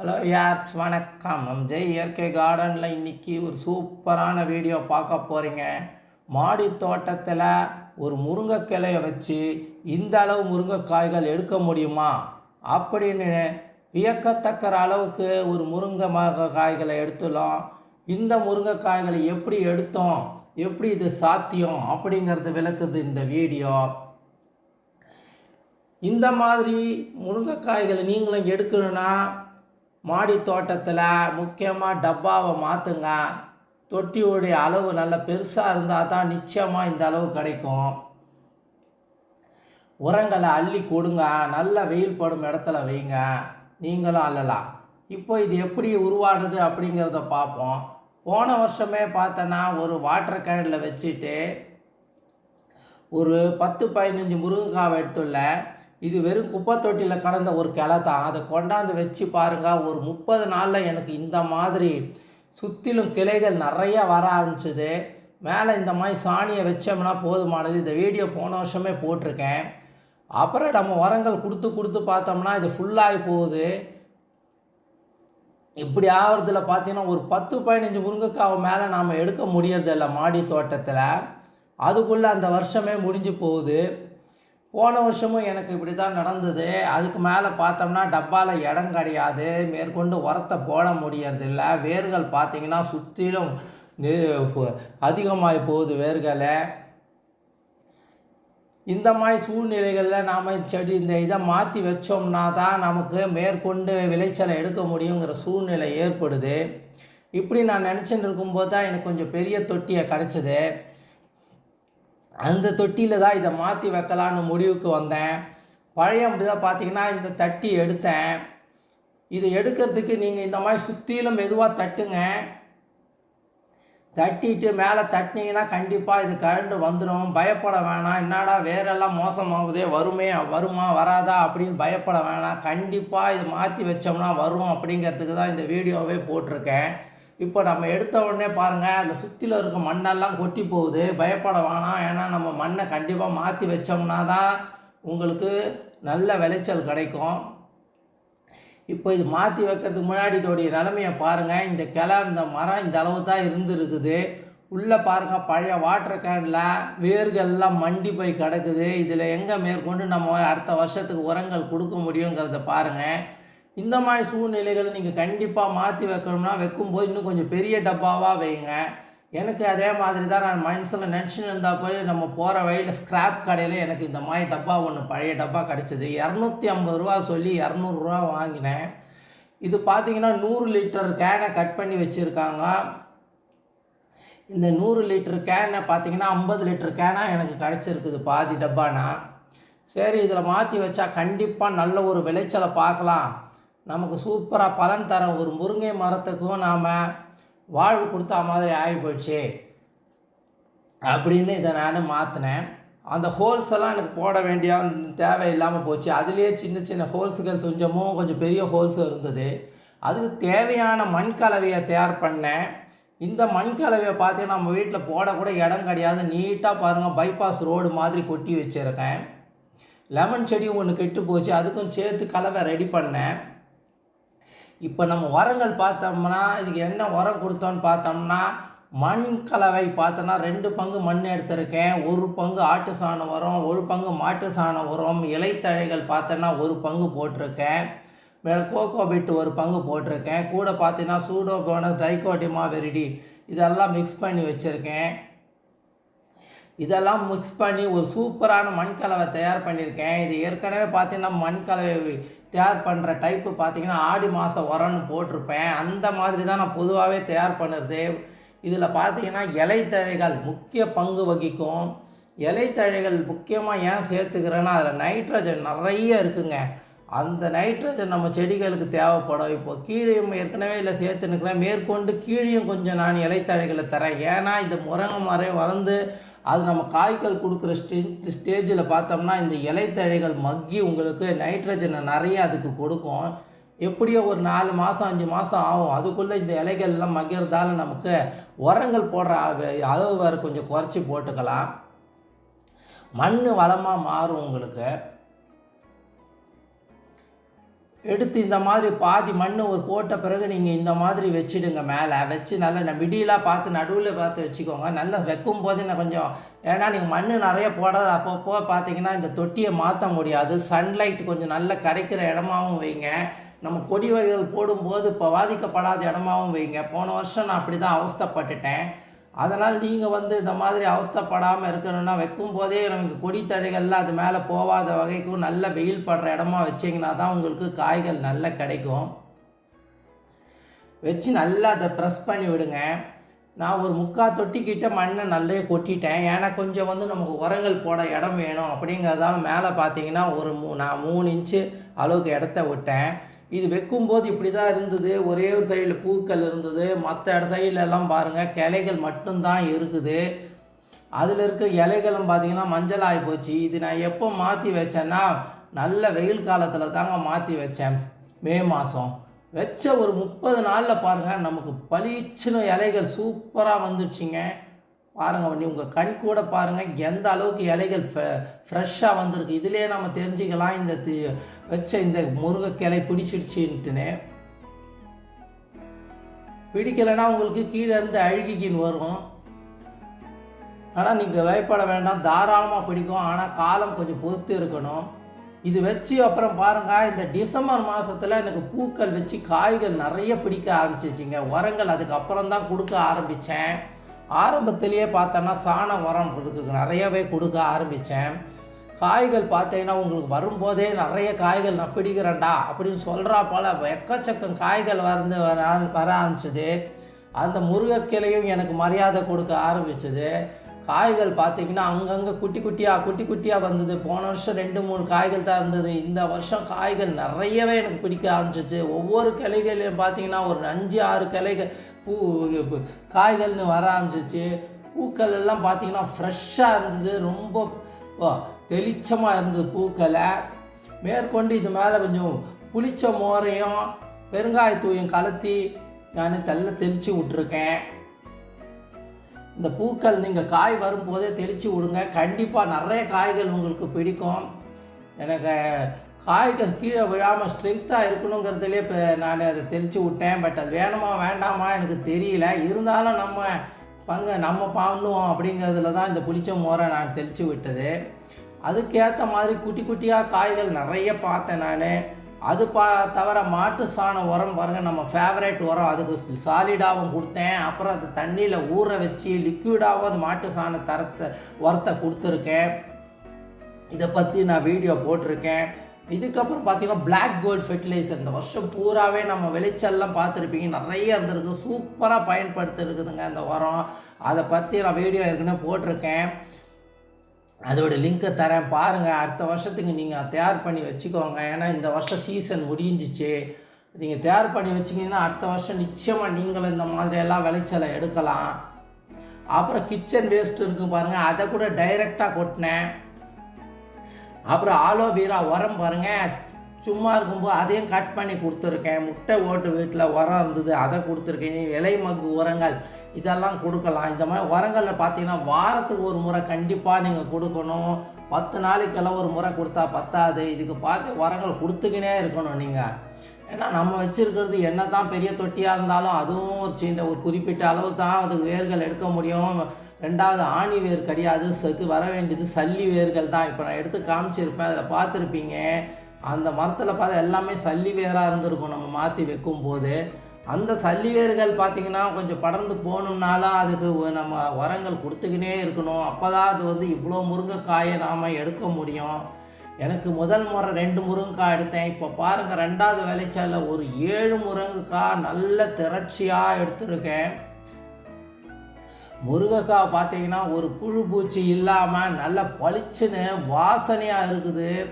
Hello யார்ஸ்? வணக்கம். நம் ஜெய் இயற்கை கார்டனில் இன்னைக்கு ஒரு சூப்பரான வீடியோ பார்க்க போகிறீங்க மாடி தோட்டத்தில் ஒரு முருங்கைக்கிளையை வச்சு இந்த அளவு முருங்கைக்காய்கள் எடுக்க முடியுமா? அப்படின்னு வியக்கத்தக்கிற அளவுக்கு ஒரு முருங்கை காய்களை எடுத்துள்ளோம். இந்த முருங்கைக்காய்களை எப்படி எடுத்தோம்? எப்படி இது சாத்தியம்? அப்படிங்கிறது விளக்குது இந்த வீடியோ இந்த மாதிரி முருங்கைக்காய்களை நீங்களும் எடுக்கணும்னா மாடி தோட்டத்தில் முக்கியமாக டப்பாவை மாற்றுங்க தொட்டியோடைய அளவு நல்ல பெருசாக இருந்தால் தான் நிச்சயமாக இந்த அளவு கிடைக்கும். உரங்களை அள்ளி கொடுங்க. நல்ல வெயில் படும் இடத்துல வைங்க. நீங்களும் அள்ளலாம். இப்போ இது எப்படி உருவாடுது அப்படிங்கிறத பார்ப்போம். போன வருஷமே பார்த்தோன்னா ஒரு வாட்டர் கேனில் வச்சுட்டு ஒரு பத்து பதினஞ்சு முருங்கைக்காவை எடுத்துள்ள இது வெறும் குப்பை தொட்டியில் கடந்த ஒரு கிளை தான் அதை கொண்டாந்து வச்சு பாருங்க ஒரு முப்பது நாளில் எனக்கு இந்த மாதிரி சுற்றிலும் கிளைகள் நிறைய வர ஆரம்பிச்சது. மேலே இந்த மாதிரி சாணியை வச்சோம்னா போதுமானது. இந்த வீடியோ போன வருஷமே போட்டிருக்கேன். அப்புறம் நம்ம உரங்கள் கொடுத்து கொடுத்து பார்த்தோம்னா இது ஃபுல்லாகி போகுது. இப்படி ஆகிறதுல பார்த்தீங்கன்னா ஒரு பத்து பதினஞ்சு முருங்கைக்காவை மேலே நாம் எடுக்க முடியறதில்ல மாடி தோட்டத்தில். அதுக்குள்ளே அந்த வருஷமே முடிஞ்சு போகுது. போன வருஷமும் எனக்கு இப்படி தான் நடந்தது. அதுக்கு மேலே பார்த்தோம்னா டப்பாவில் இடம் கிடையாது. மேற்கொண்டு உரத்தை போட முடியறதில்ல. வேர்கள் பார்த்திங்கன்னா சுற்றிலும் அதிகமாகி போகுது வேர்களை. இந்த மாதிரி சூழ்நிலைகளில் நாம் செடி இந்த இதை மாற்றி வச்சோம்னா தான் நமக்கு மேற்கொண்டு விளைச்சலை எடுக்க முடியுங்கிற சூழ்நிலை ஏற்படுது. இப்படி நான் நினச்சிட்டு இருக்கும்போது தான் எனக்கு கொஞ்சம் பெரிய தொட்டியை கிடச்சிது. அந்த தொட்டியில் தான் இதை மாற்றி வைக்கலான்னு முடிவுக்கு வந்தேன். பழைய தான் பார்த்தீங்கன்னா இந்த தட்டி எடுத்தேன். இது எடுக்கிறதுக்கு நீங்கள் இந்த மாதிரி சுற்றிலும் மெதுவாக தட்டுங்க. தட்டிட்டு மேலே தட்டினீங்கன்னா கண்டிப்பாக இது கழண்டு வந்துடும் பயப்பட வேணாம். என்னடா வேறெல்லாம் மோசமாகுதே வருமே வருமா வராதா அப்படின்னு பயப்பட வேணாம். கண்டிப்பாக இது மாற்றி வச்சோம்னா வரும் அப்படிங்கிறதுக்கு தான் இந்த வீடியோவே போட்டிருக்கேன். இப்போ நம்ம எடுத்த உடனே பாருங்கள் அதில் சுற்றில இருக்க மண்ணெல்லாம் கொட்டி போகுது. பயப்பட வேணாம். ஏன்னா நம்ம மண்ணை கண்டிப்பாக மாற்றி வச்சோம்னா தான் உங்களுக்கு நல்ல விளைச்சல் கிடைக்கும். இப்போ இது மாற்றி வைக்கிறதுக்கு முன்னாடி இதோடைய நிலமையை பாருங்கள் இந்த கிளை இந்த மரம் இந்த அளவு தான் இருந்துருக்குது. உள்ளே பாருங்கள் பழைய வாட்டர் கேனில் வேர்கள்லாம் மண்டி போய் கிடக்குது. இதில் எங்கே மேற்கொண்டு நம்ம அடுத்த வருஷத்துக்கு உரங்கள் கொடுக்க முடியுங்கிறத பாருங்கள் இந்த மாதிரி சூழ்நிலைகளை நீங்கள் கண்டிப்பாக மாற்றி வைக்கணும்னா வைக்கும்போது இன்னும் கொஞ்சம் பெரிய டப்பாவாக வைங்க. எனக்கு அதே மாதிரி தான் நான் மனசில் நினச்சின்னு இருந்தால் போய் நம்ம போகிற வழியில் ஸ்கிராப் கடையில் எனக்கு இந்த மாதிரி டப்பா ஒன்று பழைய டப்பா கிடச்சிது. இரநூத்தி ஐம்பது ரூபா சொல்லி இரநூறுவா வாங்கினேன். இது பார்த்தீங்கன்னா நூறு லிட்டர் கேனை கட் பண்ணி வச்சுருக்காங்க. இந்த நூறு லிட்டர் கேனை பார்த்தீங்கன்னா ஐம்பது லிட்டர் கேனாக எனக்கு கிடச்சிருக்குது பாதி டப்பானா. சரி இதில் மாற்றி வச்சா கண்டிப்பாக நல்ல ஒரு விளைச்சலை பார்க்கலாம். நமக்கு சூப்பராக பலன் தர ஒரு முருங்கை மரத்துக்கும் நாம் வாழ்வு கொடுத்தா மாதிரி ஆகி போயிடுச்சு அப்படின்னு இதை நான் மாற்றினேன் அந்த ஹோல்ஸ் எல்லாம் எனக்கு போட வேண்டிய தேவை இல்லாமல் போச்சு. அதுலேயே சின்ன சின்ன ஹோல்ஸுகள் கொஞ்சமும் கொஞ்சம் பெரிய ஹோல்ஸும் இருந்தது. அதுக்கு தேவையான மண் கலவையை தயார் பண்ணேன். இந்த மண் கலவையை பார்த்தீங்கன்னா நம்ம வீட்டில் போடக்கூட இடம் கிடையாது. நீட்டாக பாருங்கள் பைபாஸ் ரோடு மாதிரி கொட்டி வச்சுருக்கேன். லெமன் செடியும் ஒன்று கெட்டு போச்சு. அதுக்கும் சேர்த்து கலவை ரெடி பண்ணேன். இப்போ நம்ம உரங்கள் பார்த்தோம்னா இதுக்கு என்ன உரம் கொடுத்தோன்னு பார்த்தோம்னா மண் கலவை பார்த்தோன்னா ரெண்டு பங்கு மண் எடுத்திருக்கேன் ஒரு பங்கு ஆட்டு சாணம் உரம் ஒரு பங்கு மாட்டு சாணம் உரம் இலைத்தழைகள் பார்த்தோன்னா ஒரு பங்கு போட்டிருக்கேன். மேலே கோகோ பிட்டு ஒரு பங்கு போட்டிருக்கேன். கூட பார்த்தீங்கன்னா சூடோ போனஸ் டைகோடிமா வெரிடி இதெல்லாம் மிக்ஸ் பண்ணி வச்சுருக்கேன். இதெல்லாம் மிக்ஸ் பண்ணி ஒரு சூப்பரான மண் கலவை தயார் பண்ணியிருக்கேன். இது ஏற்கனவே பார்த்தீங்கன்னா மண் கலவை தயார் பண்ணுற டைப்பு பார்த்தீங்கன்னா ஆடி மாதம் உரம்னு போட்டிருப்பேன். அந்த மாதிரி தான் நான் பொதுவாகவே தயார் பண்ணுறது. இதில் பார்த்தீங்கன்னா இலைத்தழைகள் முக்கிய பங்கு வகிக்கும். இலைத்தழைகள் முக்கியமாக ஏன் சேர்த்துக்கிறேன்னா அதில் நைட்ரஜன் நிறைய இருக்குங்க. அந்த நைட்ரஜன் நம்ம செடிகளுக்கு தேவைப்படும். இப்போ கீழே ஏற்கனவே இல்லை சேர்த்துனுக்கிறேன் மேற்கொண்டு கீழேயும் கொஞ்சம் நான் இலைத்தழைகளை தரேன். ஏன்னா இந்த முருங்கை மரம் வளர்ந்து அது நம்ம காய்கள் கொடுக்குற ஸ்டேஜ் ஸ்டேஜில் பார்த்தோம்னா இந்த இலைத்தழைகள் மக்கி உங்களுக்கு நைட்ரஜனை நிறைய அதுக்கு கொடுக்கும். எப்படியோ ஒரு நாலு மாதம் அஞ்சு மாதம் ஆகும். அதுக்குள்ளே இந்த இலைகள்லாம் மக்கிறதால நமக்கு உரங்கள் போடுற அளவு- அளவு வேறு கொஞ்சம் குறைச்சி போட்டுக்கலாம். மண் வளமாக மாறும் உங்களுக்கு. எடுத்து இந்த மாதிரி பாதி மண் ஒரு போட்ட பிறகு நீங்கள் இந்த மாதிரி வச்சிடுங்க மேலே. வச்சு நல்லா மிடியெலாம் பார்த்து நடுவில் பார்த்து வச்சுக்கோங்க. நல்லா வைக்கும் போது நான் கொஞ்சம் ஏன்னா நீங்கள் மண் நிறைய போடாத அப்பப்போ பார்த்தீங்கன்னா இந்த தொட்டியை மாற்ற முடியாது. சன்லைட் கொஞ்சம் நல்லா கிடைக்கிற இடமாவும் வைங்க. நம்ம கொடி வகைகள் போடும்போது இப்போ பாதிக்கப்படாத இடமாவும் வைங்க. போன வருஷம் நான் அப்படி தான் அவஸ்தைப்பட்டுட்டேன். அதனால் நீங்கள் வந்து இந்த மாதிரி அவஸ்தைப்படாமல் இருக்கணும்னா வைக்கும் போதே நமக்கு கொடி தழைகள்லாம் அது மேலே போகாத வகைக்கும் நல்ல வெயில் படுற இடமா வச்சிங்கன்னா தான் உங்களுக்கு காய்கள் நல்லா கிடைக்கும். வச்சு நல்லா அதை ப்ரெஸ் பண்ணி விடுங்க. நான் ஒரு முக்கால் தொட்டிக்கிட்ட மண்ணை நல்லா கொட்டிட்டேன். ஏன்னா கொஞ்சம் வந்து நமக்கு உரங்கள் போட இடம் வேணும் அப்படிங்கிறதால மேலே பார்த்தீங்கன்னா ஒரு மூ நான் மூணு இன்ச்சு அளவுக்கு இடத்த விட்டேன். இது வைக்கும்போது இப்படி தான் இருந்தது. ஒரே ஒரு சைடில் பூக்கள் இருந்தது. மற்ற இட சைடுல பாருங்கள் கிளைகள் மட்டும்தான் இருக்குது. அதில் இருக்க இலைகளும் பார்த்தீங்கன்னா மஞ்சள் ஆகி போச்சு. இது நான் எப்போ மாற்றி வச்சேன்னா நல்ல வெயில் காலத்தில் தாங்க மாற்றி வச்சேன். மே மாதம் வச்ச ஒரு முப்பது நாளில் பாருங்கள் நமக்கு பளிச்சுன்னு இலைகள் சூப்பராக வந்துடுச்சிங்க. பாருங்கள் வண்டி உங்கள் கண் கூட பாருங்கள் எந்த அளவுக்கு இலைகள் ஃப்ரெஷ்ஷாக வந்திருக்கு. இதிலே நம்ம தெரிஞ்சுக்கலாம் இந்த தி- வச்ச இந்த முருங்கைக்கிளை பிடிச்சிடுச்சின்ட்டுன்னு பிடிக்கலைன்னா உங்களுக்கு கீழே இருந்து அழுகிக்கின்னு வரும். ஆனால் நீங்கள் வயப்பட வேண்டாம் தாராளமாக பிடிக்கும். ஆனால் காலம் கொஞ்சம் பொறுத்து இருக்கணும். இது வச்சு அப்புறம் பாருங்கள் இந்த டிசம்பர் மாதத்தில் எனக்கு பூக்கள் வச்சு காய்கள் நிறைய பிடிக்க ஆரம்பிச்சிச்சிங்க. உரங்கள் அதுக்கப்புறம் தான் கொடுக்க ஆரம்பித்தேன் ஆரம்பத்திலேயே பார்த்தோன்னா சாண உரம் கொடுக்க நிறையவே கொடுக்க ஆரம்பித்தேன். காய்கள் பார்த்தீங்கன்னா உங்களுக்கு வரும்போதே நிறைய காய்கள் நான் பிடிக்கிறேன்டா அப்படின்னு சொல்கிறா போல் எக்கச்சக்கம் காய்கள் வந்து வர வர ஆரம்பிச்சது. அந்த முருங்கைக்கிளையும் எனக்கு மரியாதை கொடுக்க ஆரம்பிச்சது. காய்கள் பார்த்தீங்கன்னா அங்கங்கே குட்டி குட்டியாக குட்டி குட்டியாக வந்தது. போன வருஷம் ரெண்டு மூணு காய்கள் தான் இருந்தது. இந்த வருஷம் காய்கள் நிறையவே எனக்கு பிடிக்க ஆரம்பிச்சிச்சு. ஒவ்வொரு கிளைகளையும் பார்த்தீங்கன்னா ஒரு அஞ்சு ஆறு கிளைகள் பூ காய்கள்னு வர ஆரம்பிச்சிச்சு பூக்கள் எல்லாம் பார்த்திங்கன்னா ஃப்ரெஷ்ஷாக இருந்தது ரொம்ப தெளிச்சமாக இருந்தது பூக்களை. மேற்கொண்டு இது மேலே கொஞ்சம் புளிச்ச மோரையும் பெருங்காயத்தூயும் கலத்தி நான் தெல்ல தெளித்து விட்ருக்கேன் இந்த பூக்கள் நீங்கள் காய் வரும்போதே தெளித்து விடுங்க. கண்டிப்பாக நிறைய காய்கள் உங்களுக்கு பிடிக்கும். எனக்கு காய்கள் கீழே விழாமல் ஸ்ட்ரென்த்தாக இருக்கணுங்கிறதுலே இப்போ நான் அதை தெளித்து விட்டேன். பட் அது வேணுமா வேண்டாமா எனக்கு தெரியல. இருந்தாலும் நம்ம பங்கு நம்ம பண்ணுவோம் அப்படிங்கிறதுல தான் இந்த புளிச்ச மோரை நான் தெளித்து விட்டது. அதுக்கேற்ற மாதிரி குட்டி குட்டியாக காய்கள் நிறைய பார்த்தேன் நான். அது பா தவிர மாட்டு சாண உரம் பாருங்கள் நம்ம ஃபேவரேட் உரம். அதுக்கு சாலிடாகவும் கொடுத்தேன். அப்புறம் அது தண்ணியில் ஊற வச்சு லிக்விடாகவும் அது மாட்டு சாண தரத்தை உரத்தை கொடுத்துருக்கேன். இதை பற்றி நான் வீடியோ போட்டிருக்கேன். இதுக்கப்புறம் பார்த்தீங்கன்னா பிளாக் கோல்ட் ஃபெர்டிலைசர் இந்த வருஷம் பூராவே நம்ம விளைச்சல்லாம் பார்த்துருப்பீங்க. நிறைய இருந்திருக்கு. சூப்பராக பயன்படுத்திருக்குதுங்க அந்த உரம். அதை பற்றி நான் வீடியோ ஏற்கனவே போட்டிருக்கேன். அதோட லிங்க்கை தரேன். பாருங்கள் அடுத்த வருஷத்துக்கு நீங்கள் தயார் பண்ணி வச்சுக்கோங்க. ஏன்னா இந்த வருஷம் சீசன் முடிஞ்சிச்சு. நீங்கள் தயார் பண்ணி வச்சிங்கன்னா அடுத்த வருஷம் நிச்சயமாக நீங்களும் இந்த மாதிரியெல்லாம் விளைச்சலை எடுக்கலாம். அப்புறம் கிச்சன் வேஸ்ட் இருக்குது பாருங்கள் அதை கூட டைரெக்டாக கொட்டினேன். அப்புறம் ஆலோவேரா உரம் பாருங்க. சும்மா இருக்கும்போது அதையும் கட் பண்ணி கொடுத்துருக்கேன். முட்டை ஓட்டு வீட்டில் உரம் இருந்தது அதை கொடுத்துருக்கேன். இலை மக்கு உரங்கள் இதெல்லாம் கொடுக்கலாம். இந்த மாதிரி உரங்களில் பார்த்தீங்கன்னா வாரத்துக்கு ஒரு முறை கண்டிப்பாக நீங்கள் கொடுக்கணும். பத்து நாளைக்கெல்லாம் ஒரு முறை கொடுத்தா பத்தாது. இதுக்கு பார்த்து உரங்கள் கொடுத்துக்கினே இருக்கணும் நீங்கள் ஏன்னா நம்ம வச்சுருக்கிறது என்ன தான் பெரிய தொட்டியாக இருந்தாலும் அதுவும் ஒரு சின்ன ஒரு குறிப்பிட்ட அளவு தான் அதுக்கு வேர்கள் எடுக்க முடியும். ரெண்டாவது ஆணி வேர் கிடையாது செக்கு வர வேண்டியது சல்லி வேர்கள் தான். இப்போ நான் எடுத்து காமிச்சிருப்பேன் அதில் பார்த்துருப்பீங்க. அந்த மரத்தில் பார்த்தா எல்லாமே சல்லி வேராக இருந்திருக்கும் நம்ம மாற்றி வைக்கும் போது அந்த சல்லி வேர்கள் பார்த்திங்கன்னா கொஞ்சம் படர்ந்து போகணும்னாலும் அதுக்கு நம்ம உரங்கள் கொடுத்துக்கினே இருக்கணும். அப்போ தான் அது வந்து இவ்வளோ முருங்கைக்காயை நாம் எடுக்க முடியும். எனக்கு முதல் முறை ரெண்டு முருங்கைக்காய் எடுத்தேன். இப்போ பாருங்கள் ரெண்டாவது விளைச்சலில் ஒரு ஏழு முருங்கைக்காய் நல்ல திரட்சியாக எடுத்திருக்கேன். முருங்கைக்காய் பார்த்தீங்கன்னா ஒரு புழு பூச்சி இல்லாமல் நல்ல பளிச்சுன்னு வாசனையாக இருக்குது.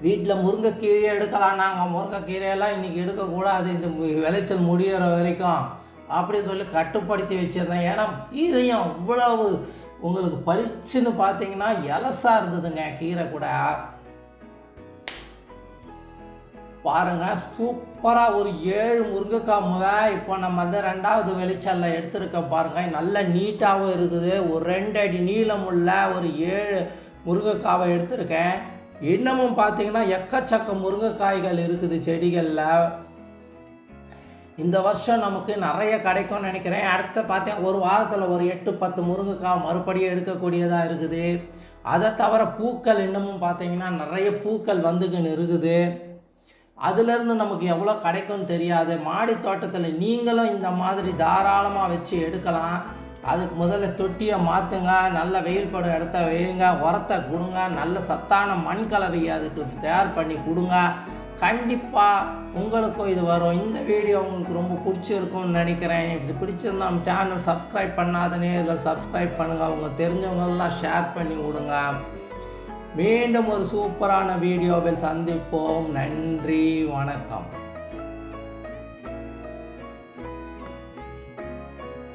வீட்டில் முருங்கைக்கீரையை எடுக்கலாம். நாங்கள் முருங்கைக்கீரையெல்லாம் இன்றைக்கி எடுக்கக்கூடாது. இந்த விளைச்சல் முடியிற வரைக்கும். அப்படின்னு சொல்லி கட்டுப்படுத்தி வச்சிருந்தேன். ஏன்னா கீரையும் அவ்வளவு உங்களுக்கு பளிச்சுன்னு பார்த்தீங்கன்னா எலசாக இருந்ததுங்க கீரை கூட. பாருங்கள் சூப்பராக ஒரு ஏழு முருங்கைக்காய் முத. இப்போ நம்ம வந்து ரெண்டாவது வெளிச்சல்ல எடுத்துருக்க பாருங்கள் நல்ல நீட்டாகவும் இருக்குது. ஒரு ரெண்டு அடி நீளமுள்ள ஒரு ஏழு முருங்கைக்காவை எடுத்திருக்கேன். இன்னமும் பார்த்தீங்கன்னா எக்கச்சக்க முருங்கைக்காய்கள் இருக்குது செடிகளில். இந்த வருஷம் நமக்கு நிறைய கிடைக்கும்னு நினைக்கிறேன். அடுத்த பார்த்தேன் ஒரு வாரத்தில் ஒரு எட்டு பத்து முருங்கைக்காய் மறுபடியும் எடுக்கக்கூடியதாக இருக்குது. அதை தவிர பூக்கள் இன்னமும் பார்த்தீங்கன்னா நிறைய பூக்கள் வந்துக்கின்னு இருக்குது. அதுலேருந்து நமக்கு எவ்வளோ கிடைக்கும்னு தெரியாது மாடி தோட்டத்தில் நீங்களும் இந்த மாதிரி தாராளமாக வச்சு எடுக்கலாம். அதுக்கு முதல்ல தொட்டியை மாற்றுங்க நல்ல வெயில் படும் இடத்த வைங்க உரத்தை கொடுங்க நல்ல சத்தான மண் கலவையை அதுக்கு தயார் பண்ணி கொடுங்க. கண்டிப்பாக உங்களுக்கும் இது வரும். இந்த வீடியோ உங்களுக்கு ரொம்ப பிடிச்சிருக்கும்னு நினைக்கிறேன். இது பிடிச்சிருந்தா நம்ம சேனல் சப்ஸ்கிரைப் பண்ணாத நேர்கள் சப்ஸ்கிரைப் பண்ணுங்கள் அவங்க தெரிஞ்சவங்கெல்லாம் ஷேர் பண்ணி விடுங்க மீண்டும் ஒரு சூப்பரான வீடியோவில் சந்திப்போம். நன்றி வணக்கம்.